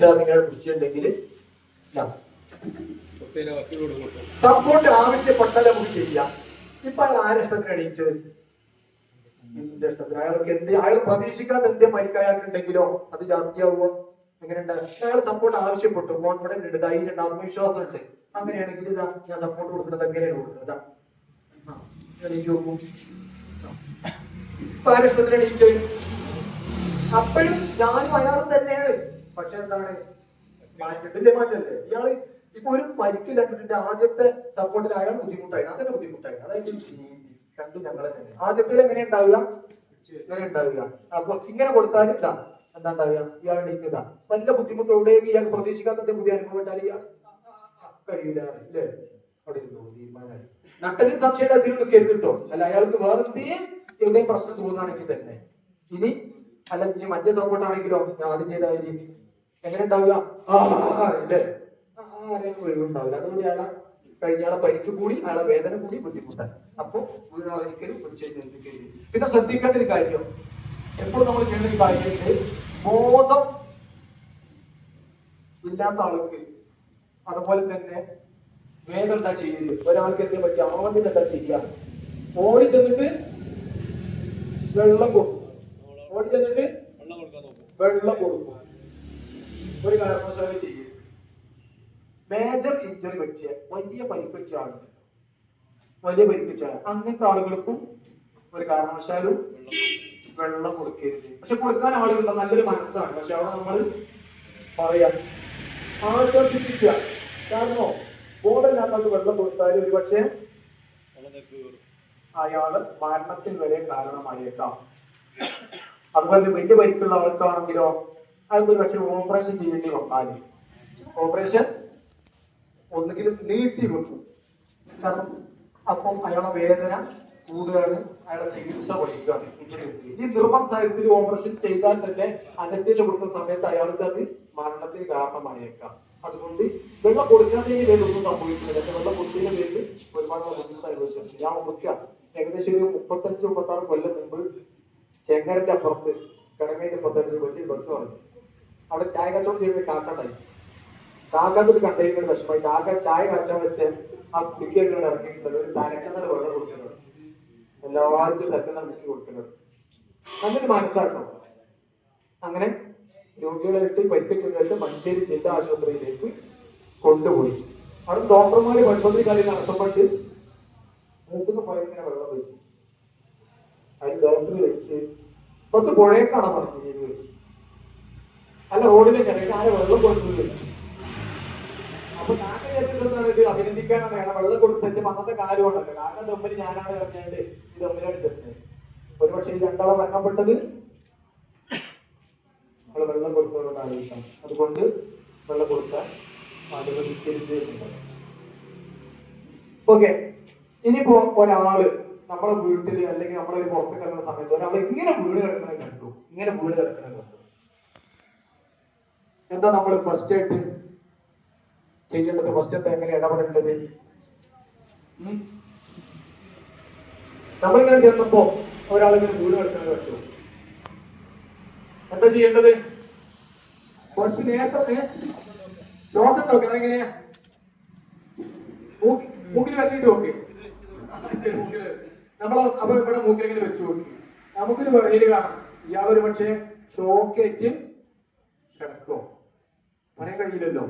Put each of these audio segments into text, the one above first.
പിടിച്ചാൽ പിടിച്ചിട്ടുണ്ടെങ്കിൽ സപ്പോർട്ട് ആവശ്യപ്പെട്ടാൽ നമുക്ക് ചെയ്യാം. ഇപ്പൊ അയാൾ ആരെ ഇഷ്ടത്തിന് എണീച്ചത് ഇഷ്ടത്തിന്. അയാൾക്ക് എന്ത് അയാൾ പ്രതീക്ഷിക്കാത്ത എന്ത് പരിക്കായാലുണ്ടെങ്കിലോ അത് ജാസ്തിയാവുമോ? എങ്ങനെയുണ്ട്? അയാൾ സപ്പോർട്ട് ആവശ്യപ്പെട്ടു. കോൺഫിഡന്റ് ഉണ്ട് ധൈര്യം ഉണ്ട് ആത്മവിശ്വാസം ഉണ്ട്. അങ്ങനെയാണെങ്കിൽ ഇതാ ഞാൻ സപ്പോർട്ട് കൊടുക്കുന്നത് എങ്ങനെയാണ് കൊടുക്കുന്നത്. എണീറ്റ് നോക്കൂ. ഇപ്പൊ ആരുടെ ഇഷ്ടത്തിന് എണീച്ചത് അപ്പോഴും ഞാനും അയാളും തന്നെയാണ്. പക്ഷെ എന്താണ്? മാറ്റിട്ടില്ലേ മാറ്റല്ലേ? ഇയാൾ ഇപ്പൊ ഒരു പരിക്കില്ലാണ്ടിട്ട് ആദ്യത്തെ സപ്പോർട്ടിൽ അയാൾ ബുദ്ധിമുട്ടായി അതന്നെ ബുദ്ധിമുട്ടായി അതായത് കണ്ടു ഞങ്ങളെ തന്നെ ആദ്യത്തിൽ എങ്ങനെ ഉണ്ടാവുക? ഇങ്ങനെ ഉണ്ടാവുക? അപ്പൊ ഇങ്ങനെ കൊടുത്താൽ ഇതാ. എന്താ ഉണ്ടാവുക? ഇയാൾ ഇതാ. വല്ല ബുദ്ധിമുട്ടോടെ ഇയാൾ പ്രതീക്ഷിക്കാത്ത പുതിയ അനുഭവം ഉണ്ടായാൽ ഇയാൾ കഴിയില്ല അല്ലേ? അവിടെ ഇരുന്നു തീരുമാനമായി. നട്ടലിന് സംശയം അതിൽ നിൽക്കരുത് കേട്ടോ. അല്ല അയാൾക്ക് വേറെ എന്തേ എവിടെയും പ്രശ്നം തോന്നുകയാണെങ്കിൽ തന്നെ. ഇനി അല്ല ഇനി മറ്റേ സപ്പോർട്ടാണെങ്കിലോ ഞാൻ ആദ്യം ചെയ്ത കാര്യം എങ്ങനെ ഉണ്ടാവുക അല്ലേ ആരെയും ഒഴിവുണ്ടാവില്ല. അതുകൊണ്ട് അയാളെ കഴിഞ്ഞയാളെ പരിക്ക് കൂടി അയാളെ വേദന കൂടി ബുദ്ധിമുട്ടാണ് അപ്പൊ വീണാതിരിക്കലും പിടിച്ചേൽപ്പിക്കരുത് പിന്നെ ശ്രദ്ധിക്കേണ്ട ഒരു കാര്യം. എപ്പോഴും നമ്മൾ ചെയ്യുന്ന ഒരു കാര്യമുണ്ട് ബോധം ഇല്ലാത്ത ആൾക്ക് അതുപോലെ തന്നെ വേഗം എന്താ ചെയ്യൽ? ഒരാൾക്ക് എന്ത് പറ്റി ആദ്യം എന്താ ചെയ്യുക ഓടി ചെന്നിട്ട് വെള്ളം കൊടുക്കും. ഓടി ചെന്നിട്ട് വെള്ളം കൊടുക്കും. ഒരു കാരണവശാലും ചെയ്യും മേജർ ഇഞ്ചറി പറ്റിയ വലിയ പരിക്ക് ആളുകൾ വലിയ പരിക്ക് പറ്റിയ ആൾ അങ്ങനത്തെ ആളുകൾക്കും ഒരു കാരണവശാലും വെള്ളം കൊടുക്കരുത്. പക്ഷെ കൊടുക്കാൻ ആളുകളുണ്ട് നല്ലൊരു മനസ്സാണ്. പക്ഷെ അവിടെ നമ്മൾ പറയാം ആശ്വസിപ്പിക്കുക. കാരണോ ബോധമില്ലാത്തവർക്ക് വെള്ളം കൊടുത്താൽ ഒരു പക്ഷേ അയാൾ മരണത്തിൽ വരെ കാരണമായേക്കാം. അതുപോലെ വലിയ പരിക്കുള്ള ആൾക്കാണെങ്കിലോ ഒരു പക്ഷേ ഓപ്പറേഷൻ ചെയ്യേണ്ടി വന്നാൽ ഓപ്പറേഷൻ ഒന്നുകിൽ നീട്ടി വെക്കും കാരണം അപ്പം അയാളെ വേദന കൂടുകയാണ് അയാളെ ചികിത്സ വഹിക്കുകയാണ് ഈ സാഹചര്യത്തിൽ ഓപ്പറേഷൻ ചെയ്താൽ തന്നെ അനസ്തേഷ്യ കൊടുക്കുന്ന സമയത്ത് അയാൾക്ക് അത് മരണത്തിന് കാരണമായേക്കാം. അതുകൊണ്ട് വെള്ളം കൊടുക്കാത്തതിന് പേരിൽ ഒന്നും സംഭവിക്കുന്നില്ല പക്ഷെ വെള്ളം കൊടുത്തതിന് പേരിൽ ഒരുപാട് ബുദ്ധിമുട്ട് അനുഭവിച്ചിട്ടുണ്ട്. ഞാൻ ഓർക്കുക ഏകദേശം ഒരു മുപ്പത്തഞ്ച് മുപ്പത്താറ് കൊല്ലം മുമ്പ് ചെങ്ങരന്റെ അപ്പുറത്ത് കിടങ്ങയുടെ അപ്പുറത്തായിട്ട് വലിയ ബസ് പറഞ്ഞു അവിടെ ചായ കച്ചവടം ചെയ്യുന്ന കാക്കണ്ടായി കാക്കാക്ക് ഒരു കണ്ടെയ്നർ വിഷമമായി. കാക്ക ചായ കച്ചാൻ വെച്ച് ആ കുടിക്കേണ്ടോട് ഇറക്കിയിട്ടുണ്ട് ഒരു തലക്കുന്നര വെള്ളം കൊടുക്കുന്നത് എല്ലാവർക്കും തലക്കുന്ന മുക്കി കൊടുക്കുന്നത് നല്ലൊരു മനസ്സാക്കണം അങ്ങനെ രോഗികളായിട്ട് പരിക്കേറ്റവരായിട്ട് മഞ്ചേരി ജില്ലാ ആശുപത്രിയിലേക്ക് കൊണ്ടുപോയി. അവിടെ ഡോക്ടർമാര് വെൺപതി കളി നടത്തപ്പെട്ട് മൂക്കുന്ന പോയങ്ങനെ വെള്ളം വരും. അതിന് ഡോക്ടർ വെച്ച് ബസ് പുഴയേക്കാണ് പറഞ്ഞത്? കഴിച്ച് അല്ല റോഡിലേക്ക് ഇറങ്ങി ആരെ വെള്ളം കൊടുത്തു കഴിച്ചു അപ്പൊ ഞാൻ വിചാരിച്ചിട്ടുണ്ടെന്നാണ് ഇത് അഭിനന്ദിക്കാനാണ്. കാരണം വെള്ളം കൊടുത്തിട്ട് അന്നത്തെ കാര്യമുണ്ടല്ലോ കാരണം തമ്മിൽ ഞാനാണ് പറഞ്ഞത് ഈ തമ്മിലാണ് ചെറുത് ഒരുപക്ഷെ ഈ രണ്ടാളെ മരണപ്പെട്ടത് നമ്മൾ വെള്ളം കൊടുക്കുന്നവരോട് ആലോചിക്കണം അതുകൊണ്ട് വെള്ളം കൊടുക്കാൻ അനുവദിക്കരുത് ഓക്കെ ഇനിയിപ്പോ ഒരാൾ നമ്മളെ വീട്ടിൽ അല്ലെങ്കിൽ നമ്മളൊരു പുറത്ത് കിടക്കുന്ന സമയത്ത് ഒരാൾ ഇങ്ങനെ വീട് കിടക്കണേ കണ്ടു. ഇങ്ങനെ വീട് കിടക്കണേ കണ്ടു. എന്താ നമ്മൾ ഫസ്റ്റ് ആയിട്ട് ചെയ്യേണ്ടത്? ഫസ്റ്റ് എന്താ എങ്ങനെ ഇടപെടേണ്ടത്? നമ്മളിങ്ങനെ ചെന്നപ്പോ ഒരാളിങ്ങനെ വീട് കിടക്കുന്നത് പറ്റുമോ എന്താ ചെയ്യേണ്ടത്? കുറച്ച് നേരത്തെ ശ്വാസം നോക്കാം അതെങ്ങനെയാ മൂക്ക് മൂക്കിൽ വരണ്ടിട്ട് നോക്കി നമ്മൾ അപ്പൊ ഇവിടെ മൂക്കിൽ ഇങ്ങനെ വെച്ചു നോക്കി നമുക്കൊരു വെളിയിൽ കാണാം. ഇയാളൊരു പക്ഷേ ഷോക്കേറ്റ് കിടക്കോ. പറയാൻ കഴിയില്ലല്ലോ.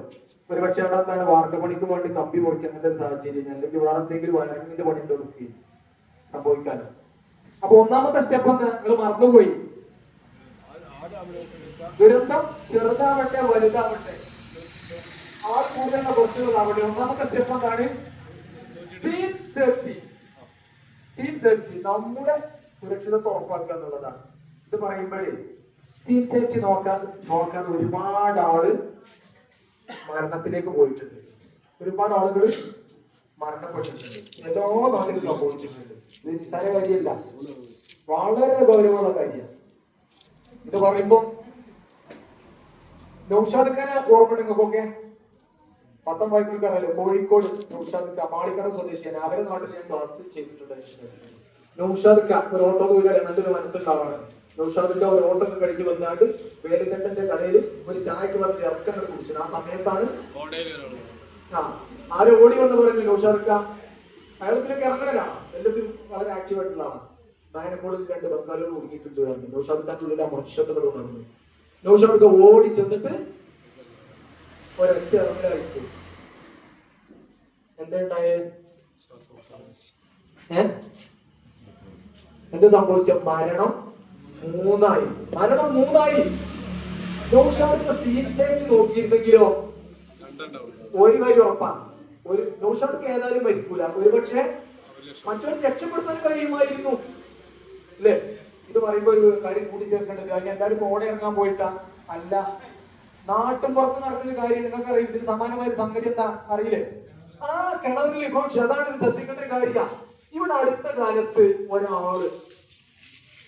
ഒരു പക്ഷെ അവിടെ എന്താണ് വാർക്ക പണിക്ക് വേണ്ടി കമ്പി ഒരു സാഹചര്യം അല്ലെങ്കിൽ വേറെ എന്തെങ്കിലും വയറിങ്ങിന്റെ പണി കൊടുക്കുകയും സംഭവിക്കാനോ. അപ്പൊ ഒന്നാമത്തെ സ്റ്റെപ്പ് എന്താ? നിങ്ങൾ മറന്നുപോയി. ദുരന്തം ചെറുതാവട്ടെ വലുതാവട്ടെ. ആൾ കൂടുതലുള്ള കുറച്ചുകളാവട്ടെ ഒന്നാമത്തെ സ്റ്റെപ്പ് എന്താണ്? സീൻ സേഫ്റ്റി സീൻ സേഫ്റ്റി നമ്മുടെ സുരക്ഷിതത്വം ഉറപ്പാക്കുക എന്നുള്ളതാണ്. ഇത് പറയുമ്പോഴേ സീൻ സേഫ്റ്റി നോക്കാൻ നോക്കാൻ ഒരുപാട് ആൾ മരണത്തിലേക്ക് പോയിട്ടുണ്ട്. ഒരുപാട് ആളുകൾ മരണപ്പെട്ടിട്ടുണ്ട്. എല്ലാ നാട്ടിലും സംഭവിച്ചിട്ടുണ്ട്. ഇത് നിസ്സാര കാര്യമല്ല. വളരെ ഗൗരവമുള്ള കാര്യമാണ്. ഇത് പറയുമ്പോ നൗഷാദ് ഖാനെ ഓർമ്മ നിങ്ങൾക്കൊക്കെ? പത്തം വായ്പക്കാരല്ലോ കോഴിക്കോട് നൗഷാദ് ഖാൻ മാളിക്കട സ്വദേശിയാണ്. അവരുടെ നാട്ടിൽ ഞാൻ ക്ലാസ് ചെയ്തിട്ടുണ്ട് നൗഷാദ് ഒരു ഓട്ടോ തൊഴിലാളി നല്ലൊരു മനസ്സുണ്ടാവാണ് നൗഷാദിന്റെ ഒരു ഓട്ടൊക്കെ കഴിഞ്ഞ് വന്നാണ്ട് വേലുതട്ടന്റെ കടയിൽ ഒരു ചായക്ക് പറഞ്ഞ് ഇറക്കങ്ങൾ കുടിച്ചത് ആ സമയത്താണ് ആ ആരോ ഓടി വന്ന് പറഞ്ഞു നൗഷാദിക്ക അയാളത്തിലേക്ക് ഇറങ്ങണരാ. എല്ലാത്തിനും വളരെ ആക്റ്റീവ് ആയിട്ടുള്ളതാണ്. നായനക്കോളിൽ രണ്ട് ബംഗാളികൾ കുടുങ്ങിയിട്ടുണ്ട് പറഞ്ഞു. നൗഷാദിന്റെ ഉള്ളിൽ ആ ഉണർന്നു നൗഷാദൊക്കെ ഓടി ചെന്നിട്ട് ഒരൊറ്റ ഇറങ്ങലായിട്ട് എന്താ ഉണ്ടായേ? ഏ? എന്ത് സംഭവിച്ച? മരണം. മൂന്നായി. മരണം മൂന്നായി. സീൻസേറ്റ് നോക്കിയിരുന്നെങ്കിലോ? ഒരു കാര്യം ഉറപ്പാ. ഒരു നൗഷാദ് ഏതായാലും മരിക്കൂല. ഒരു പക്ഷെ മറ്റൊരു രക്ഷപ്പെടുത്താൻ കഴിയുമായിരുന്നു. അല്ലേ? ഇത് പറയുമ്പോ ഒരു കാര്യം കൂടി കൂട്ടിച്ചേർക്കേണ്ടത് ഞാൻ എല്ലാവരും ഓടെ ഇറങ്ങാൻ പോയിട്ടാ. അല്ല നാട്ടും പുറത്ത് നടക്കുന്ന കാര്യം നിങ്ങൾക്ക് അറിയില്ല. ഇതിന് സമാനമായ ഒരു സംഗതി എന്താ? അറിയില്ലേ? ആ കിണറിൽ ഇപ്പൊ അതാണ് ശ്രദ്ധിക്കേണ്ട ഒരു കാര്യ. ഇവിടെ അടുത്ത കാലത്ത് ഒരാൾ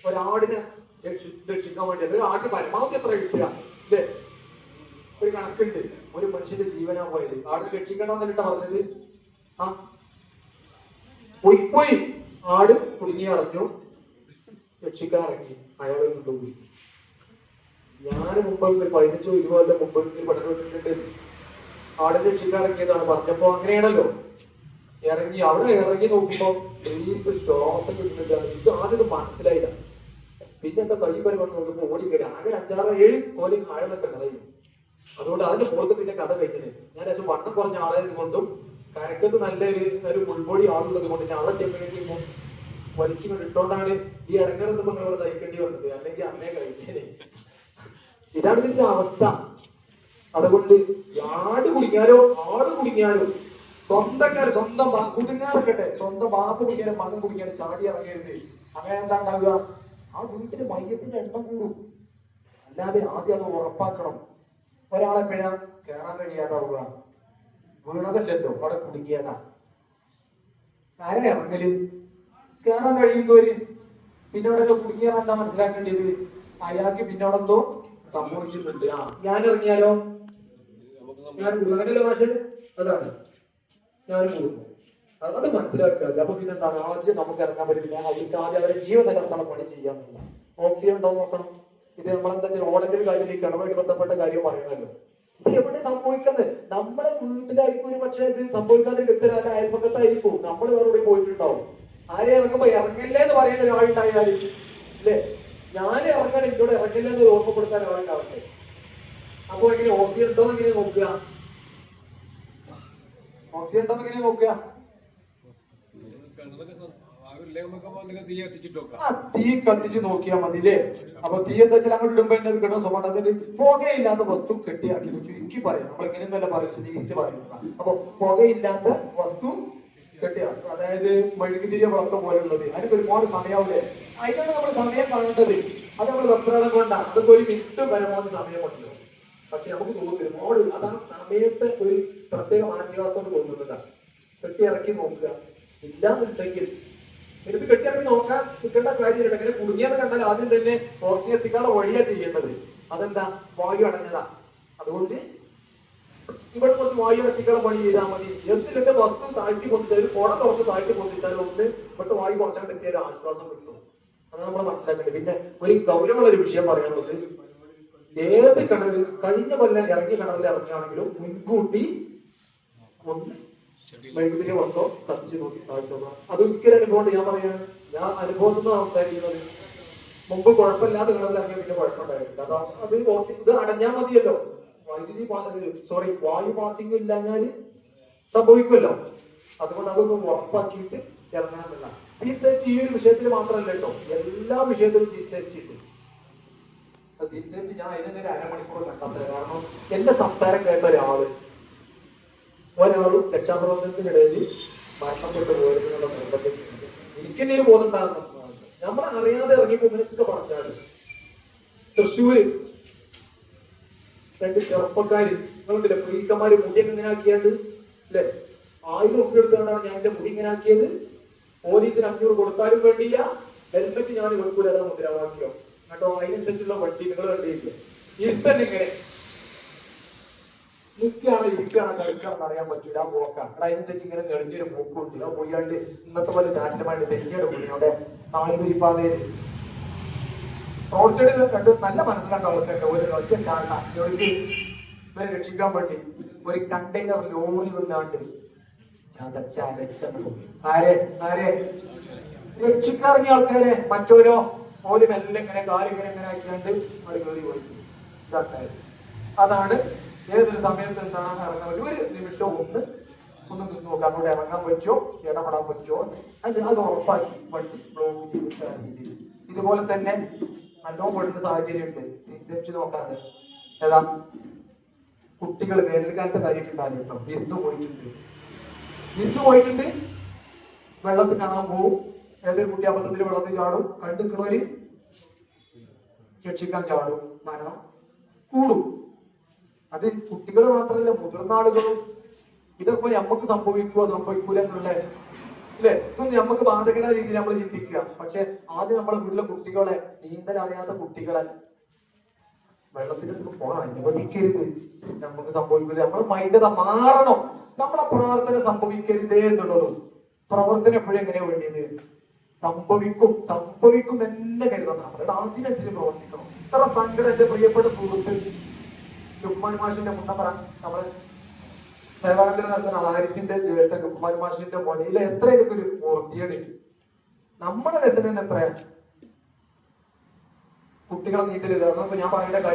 ഒരാടിനെ രക്ഷിക്കാൻ വേണ്ടി. അത് ആദ്യം പരമാവധി എത്ര കിട്ടുക? അല്ലേ ഒരു കണക്കുണ്ട്. ഒരു മനുഷ്യന്റെ ജീവനാ പോയത്. ആട് രക്ഷിക്കണമെന്നിട്ടാ പറഞ്ഞത്? ആ. പോയി പോയി ആട് കുടുങ്ങി അറിഞ്ഞു. രക്ഷിക്കാൻ ഇറങ്ങി. അയാളെ കൊണ്ടുപോയി ഞാൻ മുമ്പ് പതിനഞ്ചോ ഇരുപതോ മുമ്പ് പഠനം ഇട്ടിട്ടുണ്ട് ആടിനെ രക്ഷിക്കാൻ ഇറങ്ങിയതാണ്. പറഞ്ഞപ്പോ അങ്ങനെയാണല്ലോ. ഇറങ്ങി. അവിടെ ഇറങ്ങി നോക്കുമ്പോ ശ്വാസം കിട്ടുന്നില്ല. ഇത് ആദ്യം മനസ്സിലായില്ല. പിന്നെ എന്താ കൈ പരിപാടി നോക്കുമ്പോ ഓടിക്കല ആകെ അഞ്ചാറ് ഏഴ് കോലി ആഴമൊക്കെ കളയും അതുകൊണ്ട് അതിന്റെ പുറത്ത് പിന്നെ കഥ കഴിഞ്ഞത് ഞാൻ പക്ഷെ വണ്ണം കുറഞ്ഞ ആളായത് കൊണ്ടും കരക്കത്ത് നല്ലൊരു ഒരു ഉൾബോഡി ആളുള്ളത് കൊണ്ട് ഞാൻ അവിടെ വലിച്ചു കൊണ്ട് ഇട്ടോണ്ടാണ് ഈ ഇടങ്ങറന്ന് നമ്മൾ സഹിക്കേണ്ടി വന്നത്. അല്ലെങ്കിൽ അന്നേ കഴിക്കേനെ. ഇതാണ് ഇതിന്റെ അവസ്ഥ. അതുകൊണ്ട് ആട് കുടിക്കാനോ ആട് കുടിക്കാനോ സ്വന്തക്കാർ സ്വന്തം കുടുങ്ങാറക്കട്ടെ സ്വന്തം ബാപ്പ് കുടിക്കാനും മകൻ കുടിക്കാനും ചാടി ഇറങ്ങരുത്. അങ്ങനെ എന്താ ഉണ്ടാവുക? ആ വീട്ടിൽ മയ്യത്തിന്റെ എണ്ണം കൂടും. അല്ലാതെ ആദ്യം അത് ഉറപ്പാക്കണം. ഒരാളെ പിഴ കയറാൻ കഴിയാതാവുക വീണതല്ലല്ലോ അവിടെ കുടുങ്ങിയതാ. ആരാ ഇറങ്ങൽ? കയറാൻ കഴിയുന്നവര്. പിന്നെ അവിടെ കുടുങ്ങിയാൽ എന്താ മനസ്സിലാക്കേണ്ടത്? അയാൾക്ക് പിന്നെ അവിടെ എന്തോ സംഭവിച്ചിട്ടുണ്ട്. ആ ഞാൻ ഇറങ്ങിയാലോ? ഞാൻ അങ്ങനെയല്ലോ മാഷ്? അതാണ്. ഞാൻ പോകും അത് മനസ്സിലാക്കുക. അപ്പൊ പിന്നെ എന്താണ് ആദ്യം നമുക്ക് ഇറങ്ങാൻ പറ്റില്ല. അവർക്ക് ആദ്യം അവരെ ജീവൻ നിലനിർത്തണം പണി ചെയ്യാന്നില്ല ഓക്സിജൻ ഉണ്ടോ നോക്കണം. ഇത് നമ്മളെന്താ വെച്ചാൽ ഒരു കാര്യം ഈ കിണറുമായിട്ട് ബന്ധപ്പെട്ട കാര്യം പറയണല്ലോ ഇത് എവിടെ സംഭവിക്കുന്നത്? നമ്മളെ വീട്ടിലായിരിക്കും ഒരു പക്ഷേ ഇത് സംഭവിക്കാതെ അല്ല അയൽപ്പക്കത്തായിരിക്കും നമ്മൾ വേറെ പോയിട്ടുണ്ടാവും. ആരെ ഇറങ്ങുമ്പോ ഇറങ്ങില്ലേ എന്ന് പറയുന്ന ഒരാളുണ്ടായാലും അല്ലേ? ഞാൻ ഇറങ്ങാൻ എന്നോട് ഇറങ്ങില്ല എന്ന് ഓർമ്മപ്പെടുത്താൻ ഒരാളുണ്ടാവട്ടെ. അപ്പൊ എങ്ങനെ? ഓക്സിജൻ ഉണ്ടോ എങ്ങനെ നോക്കുക? ഓക്സിജൻ ഉണ്ടോ എങ്ങനെ നോക്കുക? തീ കത്തിച്ച് നോക്കിയാൽ മതില്ലേ അപ്പൊ തീ എന്താ വെച്ചാൽ അങ്ങോട്ട് ഇടുമ്പോ അത് കിട്ടുന്ന അതിന് പുകയില്ലാത്ത വസ്തു കെട്ടിയാക്കി വെച്ചു. എനിക്ക് പറയാം. നമ്മൾ എങ്ങനെയൊന്നല്ല പറയും വിശദീകരിച്ച് പറയുന്നത്. അപ്പൊ പുകയില്ലാത്ത വസ്തു കെട്ടിയാക്കും. അതായത് മെഴുകുതിരിയ വളർത്ത പോലുള്ളത് അതിനൊക്കെ ഒരുപാട് സമയാവില്ലേ അതിനാണ് നമ്മൾ സമയം കാണേണ്ടത് അത് നമ്മൾ വെപ്രാളം കൊണ്ട് അതൊക്കെ ഒരു മിനിറ്റ് പരമാവധി സമയം കൊണ്ടല്ലോ? പക്ഷെ നമുക്ക് തോന്നുന്നു ഒരുപാട് അതാ സമയത്തെ ഒരു പ്രത്യേക മാനസികാവസ്ഥ കൊണ്ട് തോന്നുന്നതാണ് കെട്ടിയിറക്കി നോക്കുക. ഇല്ലാന്നുണ്ടെങ്കിൽ ഇത് കെട്ടിയിറക്കി നോക്കാൻ നിൽക്കേണ്ട കാര്യമില്ല ഇങ്ങനെ കുടുങ്ങിയത് കണ്ടാൽ ആദ്യം തന്നെ ഓക്സിജൻ എത്തിക്കാനുള്ള വഴിയാ ചെയ്യേണ്ടത്. അതെന്താ? വായു അടഞ്ഞതാ. അതുകൊണ്ട് ഇവിടെ കുറച്ച് വായു അടക്കിക്കാനുള്ള പണി ചെയ്താൽ മതി. എന്തിലൊക്കെ വസ്തു താഴ്ത്തി പൊന്തിച്ചാലും കുട തുറന്ന് താഴ്ത്തി പൊന്തിച്ചാലും ഒന്ന് ഇവിടുത്തെ വായു കുറച്ചങ്ങോട്ട് എത്തിയ ഒരു ആശ്വാസം കിട്ടും. അത് നമ്മൾ മനസ്സിലാക്കേണ്ടത്. പിന്നെ ഒരു ഗൗരവമുള്ള ഒരു വിഷയം പറയാനുള്ളത്. ഏത് കടലിൽ കഴിഞ്ഞ കൊല്ലം ഇറങ്ങിയ കടലിൽ ഇറങ്ങുകയാണെങ്കിലും മുൻകൂട്ടി ഒന്ന് വൈകുന്നേരം വന്നോ കത്തിച്ച് നോക്കി താഴ്ത്തി നോക്കണം അത് ഒരിക്കലും ഞാൻ പറയാണ് ഞാൻ അനുഭവത്തിൽ നിന്ന് സംസാരിക്കുന്നത് മുമ്പ് കുഴപ്പമില്ലാതെ കിണറിൽ ഇറങ്ങിയ പിന്നെ കുഴപ്പമുണ്ടായിട്ടില്ല അതാ അത് ഇത് അടഞ്ഞാൽ മതിയല്ലോ. വൈദ്യുതി സോറി വായു പാസിംഗ് ഇല്ലാഞ്ഞാൽ സംഭവിക്കുമല്ലോ. അതുകൊണ്ട് അതൊന്ന് ഉറപ്പാക്കിയിട്ട് ഇറങ്ങണമെന്നില്ല സീറ്റ് സേഫ്റ്റി ഈ ഒരു വിഷയത്തിൽ മാത്രമല്ല കേട്ടോ. എല്ലാ വിഷയത്തിലും സീറ്റ് സേഫ്റ്റി ഉണ്ട് സീറ്റ് സേഫ്റ്റി ഞാൻ അതിനെ ഒരു അരമണിക്കൂർ കണ്ടെത്തുക. കാരണം എന്റെ സംസാരം കേട്ട ഒരാൾ ഒരാളും രക്ഷാപ്രവർത്തനത്തിനിടയിൽ മരണപ്പെട്ടു പോയതിനുള്ള ബന്ധപ്പെട്ടിട്ടുണ്ട് എനിക്കെന്നെ ഒരു ബോധം ഉണ്ടാകുന്ന നമ്മൾ അറിയാതെ ഇറങ്ങി പോകുന്നതിനൊക്കെ പറഞ്ഞാൽ തൃശ്ശൂര് രണ്ട് ചെറുപ്പക്കാര് നിങ്ങളില്ലേ ഫ്രീക്കന്മാര് മുടി ഇങ്ങനെ ആക്കിയാണ്ട് അല്ലെ ആയിരം റുപ്യ എടുത്തുകൊണ്ടാണ് ഞാൻ എന്റെ മുടി ഇങ്ങനെ ആക്കിയത്. പോലീസിന് അഞ്ഞൂറ് കൊടുത്താലും വേണ്ടിയില്ല. ഹെൽമെറ്റ് ഞാൻ കൊടുക്കൂല അതാ മുദ്രാവാക്യം. കേട്ടോ അതിനനുസരിച്ചുള്ള വണ്ടി നിങ്ങൾ കണ്ടിരിക്കും ഇരുത്തന്നെ ഇങ്ങനെ. ഇരിക്കുകയാണോ കളിക്കുകയാണെന്ന് അറിയാൻ പറ്റൂല പോക്കാണ് എടാ അതിനനുസരിച്ച് ഇങ്ങനെ നെളിഞ്ഞൊരു പോക്ക് കൊടുത്തില്ല പോയാണ്ട് ഇന്നത്തെ പോലെ ചാറ്റമായിട്ട് തെറ്റിയുടെ പുള്ളി അവിടെ നാലുപേരി പാതയിൽ റോഡ് സൈഡിൽ കണ്ട് നല്ല മനസ്സിലാക്കാൻ അവർക്കൊക്കെ ഒരു ഒറ്റ ചാട്ട ഇവരെ രക്ഷിക്കാൻ വേണ്ടി ഒരു കണ്ടെയ്നർ ലോറി വന്നാണ്ട് രക്ഷിക്കാറിഞ്ഞ ആൾക്കാരെ. മറ്റോരോ ഓര് മെല്ലെ ഇങ്ങനെ കാലിങ്ങനെ ഇങ്ങനെ ആക്കിയാണ്ട് അവിടെ കയറി പോയി. അതാണ് ഏതൊരു സമയത്ത് എന്താണ് ഇറങ്ങാൻ പറ്റും ഒരു നിമിഷം ഒന്ന് ഒന്ന് നിന്ന് നോക്കാം. അങ്ങോട്ട് ഇറങ്ങാൻ പറ്റുമോ? ഇടപെടാൻ പറ്റുമോ? അത് അത് ഉറപ്പാക്കി വണ്ടി ബ്ലോക്ക് ചെയ്ത് ഇതുപോലെ തന്നെ നല്ലോണം പെടുന്ന സാഹചര്യം ഉണ്ട് സേഫ്റ്റി നോക്കാതെ. ഏതാ? കുട്ടികൾ വേനൽക്കാലത്ത് കാര്യമായിട്ടുണ്ടായിരുന്നു കേട്ടോ. എന്തു പോയിട്ടുണ്ട്. വിരുന്ന് പോയിട്ടുണ്ട്. വെള്ളത്തിൽ കാണാൻ പോവും. ഏതൊരു കുട്ടി അബദ്ധത്തിൽ വെള്ളത്തിൽ ചാടും. കണ്ടുക്കുന്നവര് രക്ഷിക്കാൻ ചാടും. മരണം കൂടും. അത് കുട്ടികൾ മാത്രമല്ല മുതിർന്ന ആളുകളും ഇതൊക്കെ നമുക്ക് സംഭവിക്കുമോ സംഭവിക്കൂല എന്നുള്ള അല്ലെ ഇതൊന്നും നമുക്ക് ബാധകമായ രീതിയിൽ നമ്മൾ ചിന്തിക്കുക. പക്ഷെ ആദ്യം നമ്മളെ വീട്ടിലെ കുട്ടികളെ നീന്തൽ അറിയാത്ത കുട്ടികളെ വെള്ളത്തിലേക്ക് പോകാൻ അനുവദിക്കരുത്. നമുക്ക് സംഭവിക്കില്ല നമ്മുടെ മൈൻഡ് മാറണം. നമ്മളെ പ്രാർത്ഥന സംഭവിക്കരുതേ എന്നുള്ളതും പ്രവർത്തനം എപ്പോഴും എങ്ങനെയാ വേണ്ടിയത്? സംഭവിക്കും സംഭവിക്കും തന്നെ കരുതണം. നമ്മുടെ അതിനനുസരിച്ച് പ്രവർത്തിക്കണം. ഇത്ര സങ്കടം എന്റെ പ്രിയപ്പെട്ട സുഹൃത്ത് ലുക്മാൻ മാഷിന്റെ പറ. നമ്മൾ സേവാനന്ദൻ നടത്തുന്ന ഹാരിസിന്റെ ജ്യേഷ്ഠൻ ലുക്മാൻ മാഷിന്റെ മൊഴിയിലെ എത്ര എനിക്കൊരു നമ്മുടെ വ്യസനം എത്രയാ? കുട്ടികളെ നീട്ടിലില്ല ഞാൻ പറയേണ്ട കാര്യം